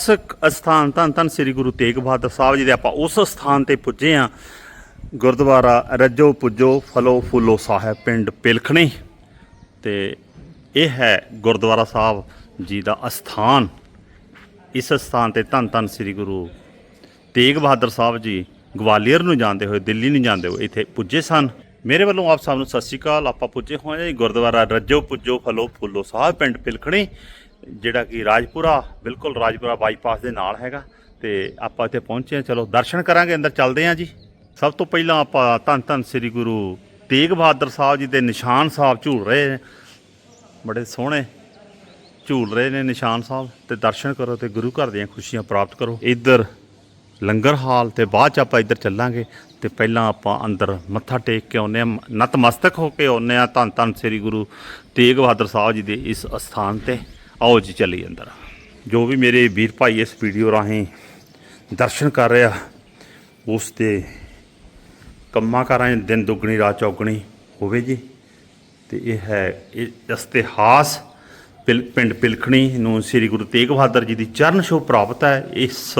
ਸਿੱਖ ਅਸਥਾਨ ਧੰਨ ਧੰਨ ਸ੍ਰੀ ਗੁਰੂ ਤੇਗ ਬਹਾਦਰ ਸਾਹਿਬ ਜੀ ਦੇ ਆਪਾਂ ਉਸ ਸਥਾਨ ਤੇ ਪੁੱਜੇ ਆ ਗੁਰਦੁਆਰਾ ਰੱਜੋ ਪੁੱਜੋ ਫਲੋ ਫੁੱਲੋ ਸਾਹਿਬ ਪਿੰਡ ਪਿਲਖਣੀ। ਤੇ ਇਹ ਹੈ ਗੁਰਦੁਆਰਾ ਸਾਹਿਬ ਜੀ ਦਾ ਅਸਥਾਨ। ਇਸ ਸਥਾਨ ਤੇ ਧੰਨ ਧੰਨ ਸ੍ਰੀ ਗੁਰੂ ਤੇਗ ਬਹਾਦਰ ਸਾਹਿਬ ਜੀ ਗਵਾਲੀਅਰ ਨੂੰ ਜਾਂਦੇ ਹੋਏ, ਦਿੱਲੀ ਨੂੰ ਜਾਂਦੇ ਹੋਏ ਇੱਥੇ ਪੁੱਜੇ ਸਨ। ਮੇਰੇ ਵੱਲੋਂ ਆਪ ਸਭ ਨੂੰ ਸਤਿ ਸ਼੍ਰੀ ਅਕਾਲ। ਆਪਾਂ ਪੁੱਜੇ ਹੋਏ ਹਾਂ ਗੁਰਦੁਆਰਾ ਰੱਜੋ ਪੁੱਜੋ ਫਲੋ ਫੁੱਲੋ ਸਾਹਿਬ ਪਿੰਡ ਪਿਲਖਣੀ। ਜਿਹੜਾ ਕਿ ਰਾਜਪੁਰਾ, ਬਿਲਕੁਲ ਰਾਜਪੁਰਾ ਬਾਈਪਾਸ ਦੇ ਨਾਲ ਹੈਗਾ ਤੇ ਆਪਾਂ ਇੱਥੇ ਪਹੁੰਚੇ ਹਾਂ। ਚਲੋ ਦਰਸ਼ਨ ਕਰਾਂਗੇ, ਅੰਦਰ ਚੱਲਦੇ ਹਾਂ ਜੀ। ਸਭ ਤੋਂ ਪਹਿਲਾਂ ਆਪਾਂ ਧੰਨ ਧੰਨ ਸ੍ਰੀ ਗੁਰੂ ਤੇਗ ਬਹਾਦਰ ਸਾਹਿਬ ਜੀ ਦੇ ਨਿਸ਼ਾਨ ਸਾਹਿਬ ਝੂਲ ਰਹੇ ਨੇ। ਬੜੇ ਸੋਹਣੇ ਝੂਲ ਰਹੇ ਨੇ ਨਿਸ਼ਾਨ ਸਾਹਿਬ ਤੇ ਦਰਸ਼ਨ ਕਰੋ ਤੇ ਗੁਰੂ ਘਰ ਦੀਆਂ ਖੁਸ਼ੀਆਂ ਪ੍ਰਾਪਤ ਕਰੋ। ਇੱਧਰ ਲੰਗਰ ਹਾਲ ਤੇ ਬਾਅਦ ਚ ਆਪਾਂ ਇੱਧਰ ਚੱਲਾਂਗੇ ਤੇ ਪਹਿਲਾਂ ਆਪਾਂ ਅੰਦਰ ਮੱਥਾ ਟੇਕ ਕੇ ਆਉਂਦੇ ਹਾਂ। ਨਤਮਸਤਕ ਹੋ ਕੇ ਆਉਂਦੇ ਹਾਂ ਧੰਨ ਧੰਨ ਸ੍ਰੀ ਗੁਰੂ ਤੇਗ ਬਹਾਦਰ ਸਾਹਿਬ ਜੀ ਦੇ ਇਸ ਅਸਥਾਨ ਤੇ। ਆਓ ਜੀ ਚੱਲੀ ਅੰਦਰ। ਜੋ ਵੀ ਮੇਰੇ ਵੀਰ ਭਾਈ ਇਸ ਵੀਡੀਓ ਰਾਹੀਂ ਦਰਸ਼ਨ ਕਰ ਰਿਹਾ, ਉਸ ਦੇ ਕੰਮਾਂ ਕਾਰਾਂ 'ਚ ਦਿਨ ਦੁੱਗਣੀ, ਰਾਤ ਚੌਗਣੀ ਹੋਵੇ ਜੀ। ਤੇ ਇਹ ਹੈ, ਇਹ ਇਸ਼ਤਿਹਾਸ ਪਿਲ- ਪਿੰਡ ਪਿਲਖਣੀ ਨੂੰ ਸ੍ਰੀ ਗੁਰੂ ਤੇਗ ਬਹਾਦਰ ਜੀ ਦੀ ਚਰਨ ਛੋਹ ਪ੍ਰਾਪਤ ਹੈ। ਇਸ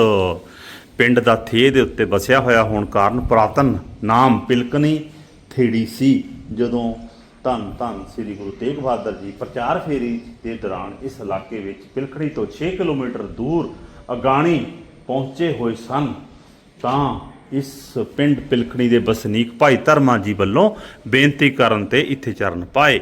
ਪਿੰਡ ਦਾ ਥੇ ਦੇ ਉੱਤੇ ਵਸਿਆ ਹੋਇਆ ਹੋਣ ਕਾਰਨ ਪੁਰਾਤਨ ਨਾਮ ਪਿਲਕਣੀ ਥੇੜੀ ਸੀ। ਜਦੋਂ ਧੰਨ ਧੰਨ ਸ੍ਰੀ ਗੁਰੂ ਤੇਗ ਬਹਾਦਰ ਜੀ। ਪ੍ਰਚਾਰ ਫੇਰੀ ਦੇ ਦੌਰਾਨ ਇਸ ਇਲਾਕੇ ਵਿੱਚ ਪਿਲਖੜੀ ਤੋਂ 6 ਕਿਲੋਮੀਟਰ ਦੂਰ ਅਗਾਣੀ ਪਹੁੰਚੇ ਹੋਏ ਸਨ। ਤਾਂ ਇਸ ਪਿੰਡ ਪਿਲਖਣੀ ਦੇ ਵਸਨੀਕ ਭਾਈ ਧਰਮਾ ਜੀ ਵੱਲੋਂ ਬੇਨਤੀ ਕਰਨ ਤੇ ਇੱਥੇ ਚਰਨ ਪਾਏ।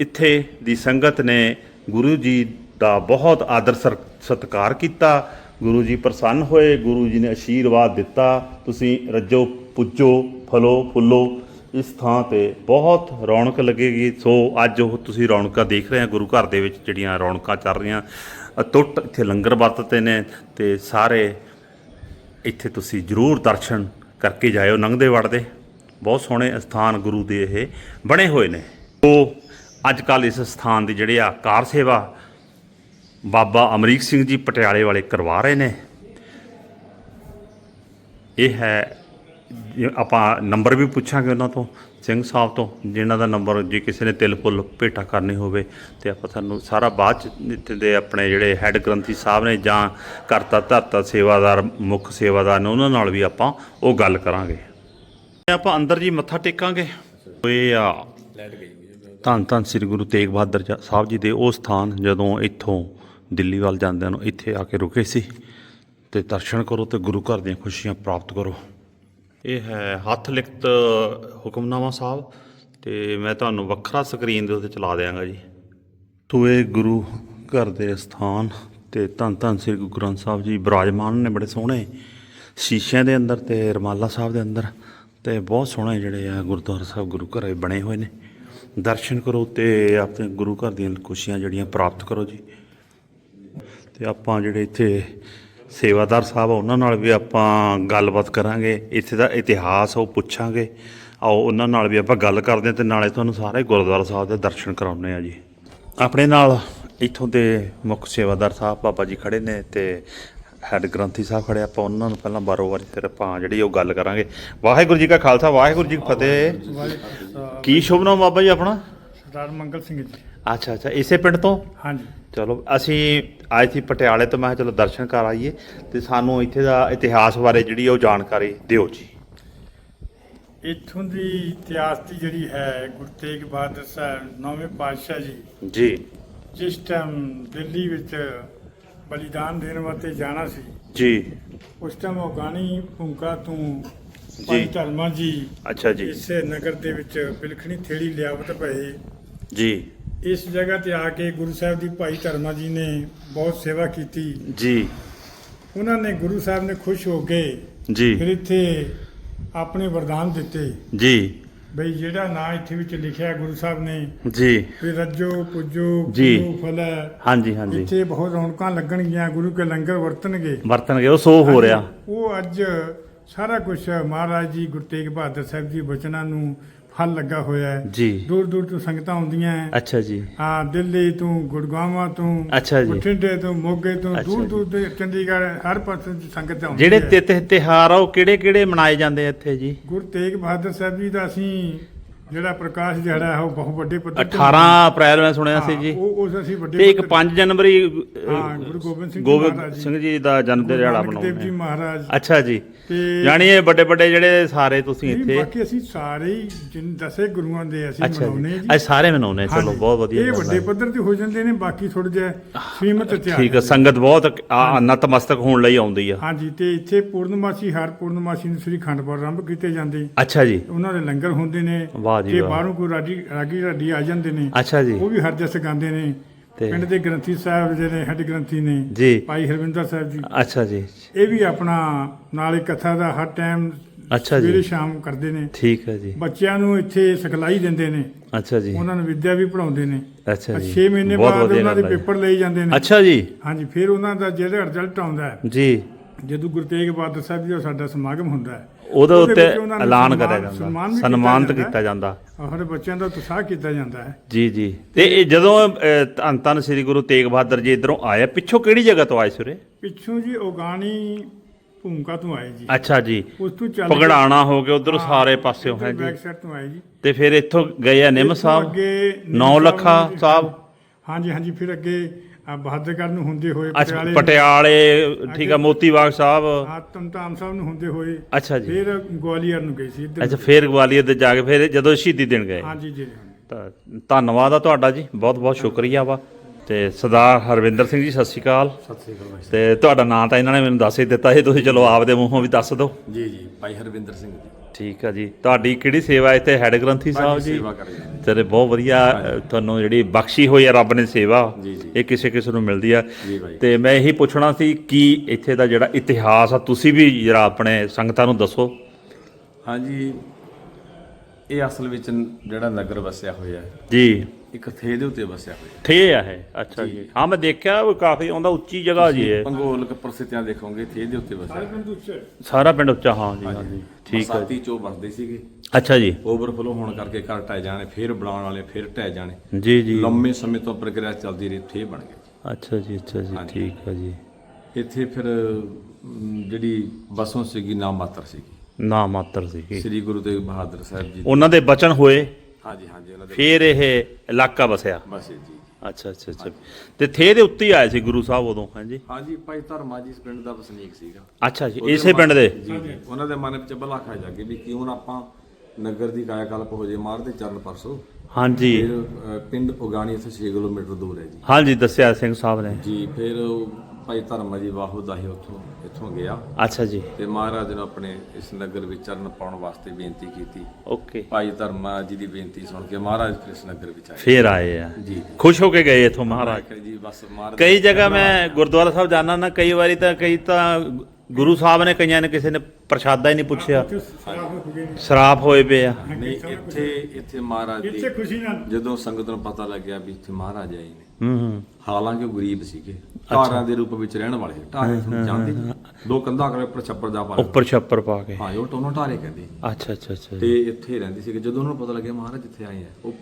ਇੱਥੇ ਦੀ ਸੰਗਤ ਨੇ ਗੁਰੂ ਜੀ ਦਾ ਬਹੁਤ ਆਦਰ ਸਰ- ਸਤਿਕਾਰ ਕੀਤਾ। ਗੁਰੂ ਜੀ ਪ੍ਰਸੰਨ ਹੋਏ, ਗੁਰੂ ਜੀ ਨੇ ਆਸ਼ੀਰਵਾਦ ਦਿੱਤਾ। ਤੁਸੀਂ ਰੱਜੋ, ਪੁੱਜੋ, ਫਲੋ, ਫੁੱਲੋ। ਇਸ ਥਾਂ ਤੇ ਬਹੁਤ ਰੌਣਕ ਲੱਗੇਗੀ। ਸੋ ਅੱਜ ਉਹ ਤੁਸੀਂ ਰੌਣਕਾਂ ਦੇਖ ਰਹੇ ਆ, ਗੁਰੂ ਘਰ ਦੇ ਵਿੱਚ ਜਿਹੜੀਆਂ ਰੌਣਕਾਂ ਚੱਲ ਰਹੀਆਂ। ਅਟੁੱਟ ਇੱਥੇ ਲੰਗਰ ਵਰਤਦੇ ਨੇ ਤੇ ਸਾਰੇ ਇੱਥੇ ਤੁਸੀਂ ਜ਼ਰੂਰ ਦਰਸ਼ਨ ਕਰਕੇ ਜਾਇਓ ਲੰਘਦੇ ਵੜਦੇ ਬਹੁਤ ਸੋਹਣੇ ਸਥਾਨ ਗੁਰੂ ਦੇ ਇਹ ਬਣੇ ਹੋਏ ਨੇ। ਸੋ ਅੱਜ ਕੱਲ ਇਸ ਸਥਾਨ ਦੀ ਜਿਹੜੇ ਆ ਕਾਰ ਸੇਵਾ ਬਾਬਾ ਅਮਰੀਕ ਸਿੰਘ ਜੀ ਪਟਿਆਲੇ ਵਾਲੇ ਕਰਵਾ ਰਹੇ ਨੇ। ਇਹ ਹੈ ਜੇ ਆਪਾਂ ਨੰਬਰ ਵੀ ਪੁੱਛਾਂਗੇ ਉਹਨਾਂ ਤੋਂ, ਸਿੰਘ ਸਾਹਿਬ ਤੋਂ, ਜਿਨ੍ਹਾਂ ਦਾ ਨੰਬਰ ਜੇ ਕਿਸੇ ਨੇ ਤਿਲ ਫੁੱਲ ਭੇਟਾ ਕਰਨੀ ਹੋਵੇ ਤੇ ਆਪਾਂ ਸਾਨੂੰ ਸਾਰਾ ਬਾਅਦ ਚ ਇੱਥੇ ਦੇ ਆਪਣੇ ਜਿਹੜੇ ਹੈੱਡ ਗ੍ਰੰਥੀ ਸਾਹਿਬ ਨੇ ਜਾਂ ਕਰਤਾ ਧਰਤਾ ਸੇਵਾਦਾਰ, ਮੁੱਖ ਸੇਵਾਦਾਰ ਨੇ, ਉਹਨਾਂ ਨਾਲ ਵੀ ਆਪਾਂ ਉਹ ਗੱਲ ਕਰਾਂਗੇ। ਆਪਾਂ ਅੰਦਰ ਜੀ ਮੱਥਾ ਟੇਕਾਂਗੇ। ਇਹ ਆ। ਧੰਨ ਧੰਨ ਸ੍ਰੀ ਗੁਰੂ ਤੇਗ ਬਹਾਦਰ ਜੀ- ਸਾਹਿਬ ਜੀ ਦੇ ਉਹ ਸਥਾਨ ਜਦੋਂ ਇੱਥੋਂ ਦਿੱਲੀ ਵੱਲ ਜਾਂਦਿਆਂ ਨੂੰ ਇੱਥੇ ਆ ਕੇ ਰੁਕੇ ਸੀ, ਤੇ ਦਰਸ਼ਨ ਕਰੋ ਤੇ ਗੁਰੂ ਘਰ ਦੀਆਂ ਖੁਸ਼ੀਆਂ ਪ੍ਰਾਪਤ ਕਰੋ। ਇਹ ਹੈ ਹੱਥ ਲਿਖਤ ਹੁਕਮਨਾਮਾ ਸਾਹਿਬ ਤੇ ਮੈਂ ਤੁਹਾਨੂੰ ਵੱਖਰਾ ਸਕਰੀਨ ਦੇ ਉੱਤੇ ਚਲਾ ਦਿਆਂਗਾ ਜੀ। ਤੋ ਗੁਰੂ ਘਰ ਦੇ ਸਥਾਨ ਤੇ ਧੰਨ ਧੰਨ ਸ੍ਰੀ ਗੁਰੂ ਗ੍ਰੰਥ ਸਾਹਿਬ ਜੀ ਬਿਰਾਜਮਾਨ ਨੇ, ਬੜੇ ਸੋਹਣੇ ਸ਼ੀਸ਼ਿਆਂ ਦੇ ਅੰਦਰ ਤੇ ਰਮਾਲਾ ਸਾਹਿਬ ਦੇ ਅੰਦਰ ਤੇ ਬਹੁਤ ਸੋਹਣੇ ਜਿਹੜੇ ਆ ਗੁਰਦੁਆਰਾ ਸਾਹਿਬ ਗੁਰੂ ਘਰ ਬਣੇ ਹੋਏ ਨੇ। ਦਰਸ਼ਨ ਕਰੋ ਤੇ ਆਪਣੇ ਗੁਰੂ ਘਰ ਦੀਆਂ ਖੁਸ਼ੀਆਂ ਜਿਹੜੀਆਂ ਪ੍ਰਾਪਤ ਕਰੋ ਜੀ। ਤੇ ਆਪਾਂ ਜਿਹੜੇ ਇੱਥੇ ਸੇਵਾਦਾਰ ਸਾਹਿਬ ਆ ਉਹਨਾਂ ਨਾਲ ਵੀ ਆਪਾਂ ਗੱਲਬਾਤ ਕਰਾਂਗੇ। ਇੱਥੇ ਦਾ ਇਤਿਹਾਸ ਉਹ ਪੁੱਛਾਂਗੇ। ਆਓ ਉਹਨਾਂ ਨਾਲ ਵੀ ਆਪਾਂ ਗੱਲ ਕਰਦੇ ਹਾਂ ਤੇ ਨਾਲੇ ਤੁਹਾਨੂੰ ਸਾਰੇ ਗੁਰਦੁਆਰਾ ਸਾਹਿਬ ਦੇ ਦਰਸ਼ਨ ਕਰਾਉਂਦੇ ਆ ਜੀ। ਆਪਣੇ ਨਾਲ ਇੱਥੋਂ ਦੇ ਮੁੱਖ ਸੇਵਾਦਾਰ ਸਾਹਿਬ ਬਾਬਾ ਜੀ ਖੜੇ ਨੇ ਤੇ ਹੈੱਡ ਗ੍ਰੰਥੀ ਸਾਹਿਬ ਖੜੇ ਆਪਾਂ ਉਹਨਾਂ ਨੂੰ ਪਹਿਲਾਂ ਬਾਰੋ ਵਾਰੀ ਤੇ ਆਪਾਂ ਜਿਹੜੀ ਉਹ ਗੱਲ ਕਰਾਂਗੇ। ਵਾਹਿਗੁਰੂ ਜੀ ਕਾ ਖਾਲਸਾ ਵਾਹਿਗੁਰੂ ਜੀ ਕੀ ਫਤਿਹ। ਕੀ ਸ਼ੁਭ ਨਾਮ ਬਾਬਾ ਜੀ ਆਪਣਾ? ਸਰਦਾਰ ਮੰਗਲ ਸਿੰਘ ਜੀ। ਅੱਛਾ ਅੱਛਾ ਇਸੇ ਪਿੰਡ ਤੋਂ? ਹਾਂਜੀ। ਚਲੋ ਅਸੀਂ ਆਏ ਸੀ ਪਟਿਆਲੇ ਤੋਂ ਮੈਂ ਕਿਹਾ ਚਲੋ ਦਰਸ਼ਨ ਕਰ ਆਈਏ ਤੇ ਸਾਨੂੰ ਇੱਥੇ ਦਾ ਇਤਿਹਾਸ ਬਾਰੇ ਜਿਹੜੀ ਉਹ ਜਾਣਕਾਰੀ ਦਿਓ ਜੀ। ਇੱਥੋਂ ਦੀ ਇਤਿਹਾਸ ਦੀ ਜਿਹੜੀ ਹੈ ਗੁਰੂ ਤੇਗ ਬਹਾਦਰ ਸਾਹਿਬ ਨੌਵੇਂ ਪਾਤਸ਼ਾਹ ਜੀ। ਜੀ। ਜਿਸ ਟਾਈਮ ਦਿੱਲੀ ਵਿੱਚ ਬਲੀਦਾਨ ਦੇਣ ਵਾਸਤੇ ਜਾਣਾ ਸੀ ਜੀ। ਉਸ ਟਾਈਮ ਉਹ ਗਾਣੀ ਭੂੰਕਾ ਤੂੰ ਭਾਈ ਧਰਮਾ ਜੀ ਅੱਛਾ ਜੀ। ਇਸੇ ਨਗਰ ਦੇ ਵਿੱਚ ਬਿਲਖਣੀ ਥੇੜੀ ਲਿਆਵਤ ਪਏ। ਜੀ। ਇਸ ਜਗ੍ਹਾ ਤੇ ਆ ਕੇ ਗੁਰੂ ਸਾਹਿਬ ਦੀ ਭਾਈ ਧਰਮਾ ਜੀ ਨੇ ਬਹੁਤ ਸੇਵਾ ਕੀਤੀ। ਜੀ। ਉਹਨਾਂ ਨੇ ਗੁਰੂ ਸਾਹਿਬ ਨੇ ਖੁਸ਼ ਹੋ ਕੇ ਫਿਰ ਜੀ ਇੱਥੇ ਆਪਣੇ ਵਰਦਾਨ ਦਿੱਤੇ। ਜੀ। ਬਈ ਜਿਹੜਾ ਨਾਂ ਇੱਥੇ ਵਿੱਚ ਲਿਖਿਆ ਗੁਰੂ ਸਾਹਿਬ ਨੇ ਜੀ। ਵੀ ਰੱਜੋ ਪੁੱਜੋ ਜੀ। ਗੁਰੂ ਫਲ। ਹਾਂਜੀ ਹਾਂਜੀ। ਇੱਥੇ ਬਹੁਤ ਰੌਣਕਾਂ ਲੱਗਣਗੀਆਂ ਗੁਰੂ ਕੇ ਲੰਗਰ ਵਰਤਣਗੇ। ਵਰਤਣਗੇ ਉਹ ਸੋ ਹੋ ਰਿਹਾ। ਉਹ ਅੱਜ ਸਾਰਾ ਕੁਝ ਮਹਾਰਾਜ ਜੀ ਗੁਰੂ ਤੇਗ ਬਹਾਦਰ ਸਾਹਿਬ ਜੀ ਬਚਨਾਂ ਨੂੰ ਫਲ ਲੱਗਾ ਹੋਇਆ ਹੈ। ਜੀ। ਦੂਰ ਦੂਰ ਤੋਂ ਸੰਗਤਾਂ ਆਉਂਦੀਆਂ ਹੈ। ਅੱਛਾ ਜੀ। ਆ ਦਿੱਲੀ ਤੋਂ ਗੁੜਗਾਵਾਂ ਤੋਂ ਅੱਛਾ ਜੀ। ਬਠਿੰਡੇ ਤੋਂ ਮੋਗੇ ਤੋਂ ਦੂਰ। ਦੂਰ ਤੋਂ ਚੰਡੀਗੜ੍ਹ ਹਰ ਪਾਸੇ ਤੋਂ ਸੰਗਤ ਆਉਂਦੀ ਜਿਹੜੇ ਹੈ। ਤੇ- ਤੇ- ਤਿਉਹਾਰ ਆ ਉਹ ਕਿਹੜੇ ਕਿਹੜੇ ਮਨਾਏ ਜਾਂਦੇ ਆ ਇੱਥੇ ਜੀ? ਗੁਰੂ ਤੇਗ ਬਹਾਦਰ ਸਾਹਿਬ ਜੀ ਦਾ ਅਸੀਂ ਜਿਹੜਾ ਪ੍ਰਕਾਸ਼ ਜਿਹੜਾ ਉਹ ਬਹੁਤ ਵੱਡੇ ਪੱਧਰ ਤੇ 18 ਅਪ੍ਰੈਲ ਮੈਂ ਸੁਣਿਆ ਸੀ ਜੀ। ਉਹ ਉਸ ਅਸੀਂ ਵੱਡੇ ਤੇ ਇੱਕ ਪੱਧਰ- 5 ਜਨਵਰੀ ਹਾਂ, ਗੁਰੂ ਗੋਬਿੰਦ ਸਿੰਘ ਜੀ ਗੋਬਿੰਦ ਮਹਾਰਾਜ ਜੀ। ਸਿੰਘ ਜੀ ਦਾ ਜਨਮ ਦਿਨ ਜਿਹੜਾ ਨਾਨਕ ਦੇਵ ਜੀ ਬਣਾਉਂਦੇ ਮਹਾਰਾਜ। ਅੱਛਾ ਜੀ। ਤੇ ਜਾਣੀ ਇਹ ਵੱਡੇ ਵੱਡੇ ਜਿਹੜੇ ਸਾਰੇ ਤੁਸੀਂ ਇੱਥੇ ਬਾਕੀ ਅਸੀਂ ਸਾਰੇ ਜਿਨ ਦਸੇ ਗੁਰੂਆਂ ਦੇ ਅਸੀਂ ਮਨਾਉਨੇ ਜੀ। ਅੱਜ ਸਾਰੇ ਮਨਾਉਨੇ ਚਲੋ। ਬਹੁਤ ਵਧੀਆ ਇਹ ਵੱਡੇ। ਪੱਧਰ ਤੇ ਹੋ ਜਾਂਦੇ ਨੇ ਬਾਕੀ ਥੋੜਾ ਜਿਹਾ ਸੀਮਤ ਇਤਿਹਾਸ ਠੀਕ ਹੈ। ਸੰਗਤ ਬਹੁਤ ਨਤਮਸਤਕ ਹੋਣ ਲਈ ਆਉਂਦੀ ਆ। ਹਾਂਜੀ ਤੇ ਇੱਥੇ ਪੂਰਨਮਾਸੀ ਹਰ ਪੂਰਨਮਾਸੀ ਨੂੰ ਸ੍ਰੀ ਖੰਡ ਪਾਠ ਆਰੰਭ ਕੀਤੇ ਜਾਂਦੇ। ਅੱਛਾ ਜੀ। ਉਹਨਾਂ ਦੇ ਲੰਗਰ ਹੁੰਦੇ ਨੇ। ਵਾਹ ਜੀ ਤੇ ਵਾਹ। ਬਾਹਰੋਂ ਕੋਈ ਰਾਜੀ ਰਾਗੀ ਰਾਡੀ ਆ ਜਾਂਦੇ ਨੇ। ਅੱਛਾ ਜੀ। ਉਹ ਵੀ ਹਰ ਜਸ ਗਾਉਂਦੇ ਨੇ। ਤੇ- ਪਿੰਡ ਦੇ ਗ੍ਰੰਥੀ ਸਾਹਿਬ ਜਿਹੜੇ ਹੈਡ ਗ੍ਰੰਥੀ ਨੇ। ਜੀ। ਭਾਈ ਹਰਵਿੰਦਰ ਸਾਹਿਬ ਜੀ। ਅੱਛਾ ਜੀ। ਇਹ ਵੀ ਆਪਣਾ ਨਾਲੇ ਕਥਾ ਦਾ ਹਰ ਟਾਈਮ ਅੱਛਾ ਜੀ। ਸਵੇਰੇ ਸ਼ਾਮ ਕਰਦੇ ਨੇ। ਠੀਕ ਹੈ ਜੀ। ਬੱਚਿਆਂ ਨੂੰ ਇੱਥੇ ਸਿਖਲਾਈ ਦਿੰਦੇ ਨੇ। ਅੱਛਾ ਜੀ। ਉਹਨਾਂ ਨੂੰ ਵਿੱਦਿਆ ਵੀ ਪੜਾਉਂਦੇ ਨੇ। ਅੱਛਾ ਜੀ। 6 ਮਹੀਨੇ ਬਹੁਤ ਬਾਅਦ ਵਧੀਆ ਉਹਨਾਂ ਦੇ ਗੱਲ ਹੈ। ਪੇਪਰ ਲਈ ਜਾਂਦੇ ਨੇ। ਅੱਛਾ ਜੀ। ਹਾਂਜੀ ਫਿਰ ਉਹਨਾਂ ਦਾ ਜਿਹੜਾ ਰਿਜ਼ਲਟ ਆਉਂਦਾ ਹੈ। ਜੀ। ਜਦੋਂ ਗੁਰੂ ਤੇਗ ਬਹਾਦਰ ਸਾਹਿਬ ਜੀ ਦਾ ਸਾਡਾ ਸਮਾਗਮ ਹੁੰਦਾ ਹੈ ਉਹਦੇ ਉੱਤੇ ਵਿੱਚ ਉਹਨਾਂ ਨੂੰ ਐਲਾਨ ਸਨਮਾਨ- ਕਰਿਆ ਜਾਂਦਾ ਵੀ ਕੀਤਾ ਸਨਮਾਨਿਤ ਜਾਂਦਾ ਹੈ। ਕੀਤਾ ਜਾਂਦਾ। ਸਾਡੇ ਬੱਚਿਆਂ ਦਾ ਉਤਸ਼ਾਹ ਕੀਤਾ ਜਾਂਦਾ ਹੈ। ਜੀ ਜੀ। ਤੇ ਇਹ ਜਦੋਂ ਅਹ, ਧੰਨ ਧੰਨ ਸ੍ਰੀ ਗੁਰੂ ਤੇਗ ਬਹਾਦਰ ਜੀ ਇਧਰੋਂ ਆਏ ਪਿੱਛੋਂ ਕਿਹੜੀ ਜਗ੍ਹਾ ਤੋਂ ਆਏ ਸੁਰੇ ਪਿੱਛੋਂ ਜੀ ਉਗਾਣੀ ਭੂਮਿਕਾ ਤੋਂ ਆਏ ਜੀ। ਅੱਛਾ ਜੀ। ਉਸ ਤੋਂ ਚੱਲ ਪਗੜਾਣਾ ਹੋ ਕੇ ਉਧਰ ਸਾਰੇ ਪਾਸਿਓਂ ਹੈ ਜੀ। ਬੈਕ ਸਾਈਡ ਤੋਂ ਆਏ ਜੀ। ਤੇ ਫਿਰ ਇੱਥੋਂ ਗਏ ਆ ਨਿੰਮ ਇੱਥੋਂ ਸਾਹਿਬ ਅੱਗੇ ਨਿੰਮ ਨੌ ਲੱਖਾ ਨੂੰ- ਸਾਹਿਬ। ਹਾਂਜੀ ਹਾਂਜੀ ਫਿਰ ਅੱਗੇ ਆ ਬਹਾਦਰਗੜ੍ਹ ਨੂੰ ਹੁੰਦੇ ਹੋਏ ਅੱਛਾ ਪਟਿਆਲੇ ਠੀਕ ਆ ਮੋਤੀ ਬਾਗ ਸਾਹਿਬ। ਆਤਮ ਧਾਮ ਸਾਹਿਬ ਨੂੰ ਹੁੰਦੇ ਹੋਏ ਅੱਛਾ ਜੀ। ਫਿਰ ਗਵਾਲੀਅਰ ਨੂੰ ਗਏ ਸੀ ਇੱਧਰ। ਅੱਛਾ ਫਿਰ ਗਵਾਲੀਅਰ ਦੇ ਜਾ ਕੇ ਫਿਰ ਜਦੋਂ ਸ਼ਹੀਦੀ ਦੇਣ ਗਏ। ਹਾਂਜੀ ਜੀ। ਤਾਂ ਧੰਨਵਾਦ ਆ ਤੁਹਾਡਾ ਜੀ ਬਹੁਤ ਬਹੁਤ ਸ਼ੁਕਰੀਆ ਵਾ। ਤੇ ਸਰਦਾਰ ਹਰਵਿੰਦਰ ਸਿੰਘ ਜੀ ਸਤਿ ਸ਼੍ਰੀ ਅਕਾਲ। ਸਤਿ ਸ੍ਰੀ ਅਕਾਲ ਭਾਈ ਤੇ ਤੁਹਾਡਾ ਨਾਂ ਤਾਂ ਇਹਨਾਂ ਨੇ ਮੈਨੂੰ ਦੱਸ ਹੀ ਦਿੱਤਾ ਸੀ ਤੁਸੀਂ ਚਲੋ ਆਪਦੇ ਮੂੰਹੋਂ ਵੀ ਦੱਸ ਦਿਓ। ਜੀ ਜੀ ਭਾਈ ਹਰਵਿੰਦਰ ਸਿੰਘ ਜੀ। ਠੀਕ ਆ ਜੀ। ਤੁਹਾਡੀ ਕਿਹੜੀ ਸੇਵਾ ਇੱਥੇ ਹੈਡ ਗ੍ਰੰਥੀ ਸਾਹਿਬ ਜੀ ਸੇਵਾ ਤੇਰੇ ਬਹੁਤ ਵਧੀਆ ਅ, ਤੁਹਾਨੂੰ ਜਿਹੜੀ ਬਖਸ਼ੀ ਹੋਈ ਹੈ ਰੱਬ ਨੇ ਸੇਵਾ ਜੀ, ਜੀ। ਇਹ ਕਿਸੇ ਕਿਸੇ ਨੂੰ ਮਿਲਦੀ ਆ। ਜੀ ਭਾਈ। ਤੇ ਮੈਂ ਇਹੀ ਪੁੱਛਣਾ ਸੀ ਕਿ ਇੱਥੇ ਦਾ ਜਿਹੜਾ ਇਤਿਹਾਸ ਆ ਤੁਸੀਂ ਵੀ ਜਰਾ ਆਪਣੇ ਸੰਗਤਾਂ ਨੂੰ ਦੱਸੋ। ਹਾਂਜੀ ਇਹ ਅਸਲ ਵਿੱਚ ਜਿਹੜਾ ਨਗਰ ਵਸਿਆ ਹੋਇਆ ਹੈ। ਜੀ। ਇੱਕ ਥੇ ਦੇ ਉੱਤੇ ਵਸਿਆ ਹੋਇਆ। ਠੇ ਆ ਇਹ? ਅੱਛਾ ਜੀ। ਹਾਂ ਮੈਂ ਦੇਖਿਆ ਉਹ ਕਾਫੀ ਆਉਂਦਾ ਉੱਚੀ ਜਗ੍ਹਾ ਜੀ ਹੈ ਭੂਗੋਲਿਕ ਪ੍ਰਸਥਿਤੀਆਂ ਦੇਖੋਗੇ ਥੇ ਦੇ ਉੱਤੇ ਵਸਿਆ। ਸਾਰੇ ਪਿੰਡ ਉੱਚੇ ਸਾਰਾ ਪਿੰਡ ਉੱਚਾ ਹਾਂ ਜੀ ਹਾਂ ਜੀ। ਠੀਕ ਹੈ ਬਰਸਾਤੀ ਚੋਂ ਵਸਦੇ ਸੀਗੇ। ਅੱਛਾ ਜੀ। ਓਵਰਫਲੋ ਹੋਣ ਕਰਕੇ ਘਰ ਟਹਿ ਜਾਣੇ ਫਿਰ ਬਣਾਉਣ ਵਾਲੇ ਫਿਰ ਟਹਿ ਜਾਣੇ। ਜੀ ਜੀ। ਲੰਮੇ ਸਮੇਂ ਤੋਂ ਪ੍ਰਕਿਰਿਆ ਚੱਲਦੀ ਰਹੀ ਥੇ ਬਣ ਗਏ। ਅੱਛਾ ਜੀ ਅੱਛਾ ਜੀ। ਠੀਕ ਹੈ ਜੀ। ਇੱਥੇ ਫਿਰ ਜਿਹੜੀ ਬਸੋਂ ਸੀਗੀ ਨਾਮ ਮਾਤਰ ਸੀਗੀ। ਨਾ ਮਾਤਰ ਸੀ ਸ੍ਰੀ ਗੁਰੂ ਤੇਗ ਬਹਾਦਰ ਸਾਹਿਬ ਜੀ ਉਹਨਾਂ ਦੇ ਬਚਨ ਹੋਏ। ਹਾਂਜੀ ਹਾਂਜੀ ਉਹਨਾਂ ਦੇ ਫਿਰ ਇਹ ਇਲਾਕਾ ਬਸਿਆ ਬਸ ਜੀ। ਅੱਛਾ ਅੱਛਾ ਅੱਛਾ। ਤੇ ਥੇ ਦੇ ਉੱਤੇ ਹੀ ਆਏ ਸੀ ਗੁਰੂ ਸਾਹਿਬ ਉਦੋਂ ਹਾਂਜੀ? ਹਾਂਜੀ ਭਾਈ ਧਰਮਾ ਜੀ ਇਸ ਪਿੰਡ ਦਾ ਵਸਨੀਕ ਸੀਗਾ। ਅੱਛਾ ਜੀ ਇਸੇ ਪਿੰਡ ਦੇ? ਜੀ ਜੀ। ਉਹਨਾਂ ਦੇ ਮਨ ਵਿੱਚ ਬਲਾਖਾ ਜਾਗੇ ਵੀ ਕਿਉਂ ਨਾ ਆਪਾਂ ਨਗਰ ਦੀ ਕਾਇਆਕਲਪ ਹੋ ਜੇ ਮਾਰ ਦੇ ਚਰਨ ਪਰਸੋ। ਹਾਂਜੀ। ਫਿਰ ਅ, ਪਿੰਡ ਉਗਾਣੀ ਇੱਥੇ 6 ਕਿਲੋਮੀਟਰ ਦੂਰ ਹੈ ਜੀ। ਹਾਂਜੀ ਦੱਸਿਆ ਸਿੰਘ ਸਾਹਿਬ ਨੇ। ਜੀ ਫਿਰ ਉਹ ਭਾਈ ਧਰਮਾ ਜੀ ਵਾਹੋ ਦਾਹੀ ਉੱਥੋਂ ਇੱਥੋਂ ਗਿਆ। ਅੱਛਾ ਜੀ। ਤੇ ਮਹਾਰਾਜ ਨੂੰ ਆਪਣੇ ਇਸ ਨਗਰ ਵਿੱਚ ਚਰਨ ਪਾਉਣ ਵਾਸਤੇ ਬੇਨਤੀ ਕੀਤੀ। ਓਕੇ। ਭਾਈ ਧਰਮਾ ਜੀ ਦੀ ਬੇਨਤੀ ਸੁਣ ਕੇ ਮਹਾਰਾਜ ਫਿਰ ਇਸ ਨਗਰ ਵਿੱਚ ਆਏ। ਫੇਰ ਆਏ ਆ। ਜੀ। ਖੁਸ਼ ਹੋ ਕੇ ਗਏ ਇਥੋਂ ਮਹਾਰਾਜ। ਜੀ ਬਸ ਮਹਾਰਾਜ ਕਈ ਜਗ੍ਹਾ ਮੈਂ ਗੁਰਦੁਆਰਾ ਸਾਹਿਬ ਜਾਣਾ ਨਾ ਕਈ ਵਾਰੀ ਤਾਂ ਕਈ ਤਾਂ ਗੁਰੂ ਸਾਹਿਬ ਨੇ ਕਈਆਂ ਨੇ ਕਿਸੇ ਨੇ ਪ੍ਰਸ਼ਾਦਾ ਹੀ ਨਹੀਂ ਪੁੱਛਿਆ। ਸਰਾਪ ਹੋਏ ਪਏ ਆ। ਨਹੀਂ ਇੱਥੇ ਇੱਥੇ ਮਹਾਰਾਜ ਦੀ ਇੱਥੇ ਖੁਸ਼ੀ ਨਾਲ। ਜਦੋਂ ਸੰਗਤ ਨੂੰ ਪਤਾ ਲੱਗਿਆ ਵੀ ਇੱਥੇ ਮਹਾਰਾਜ ਆਏ ਨੇ। ਹੂੰ ਹੂੰ। ਹਾਲਾਂਕਿ ਉਹ ਗਰੀਬ ਸੀਗੇ। ਢਾਰਾਂ ਦੇ ਰੂਪ ਵਿੱਚ ਰਹਿਣ ਵਾਲੇ। ਢਾਰੇ ਤੁਹਾਨੂੰ ਜਾਣਦੇ ਜੀ? ਦੋ ਕੰਧਾਂ ਕਰੇ ਉੱਪਰ ਛੱਪਰ ਜਾ ਪਾ ਉੱਪਰ ਛੱਪਰ ਪਾ ਕੇ। ਹਾਂ ਉਹ ਟੋਨੋ ਢਾਰੇ ਕਹਿੰਦੇ ਅੱਛਾ ਅੱਛਾ ਅੱਛਾ ਤੇ ਇੱਥੇ ਰਹਿੰਦੇ ਸੀਗੇ। ਜਦੋਂ ਉਹਨਾਂ ਨੂੰ ਪਤਾ ਲੱਗਿਆ ਮਹਾਰਾਜ ਇੱਥੇ ਆਏ ਆ। ਉਹ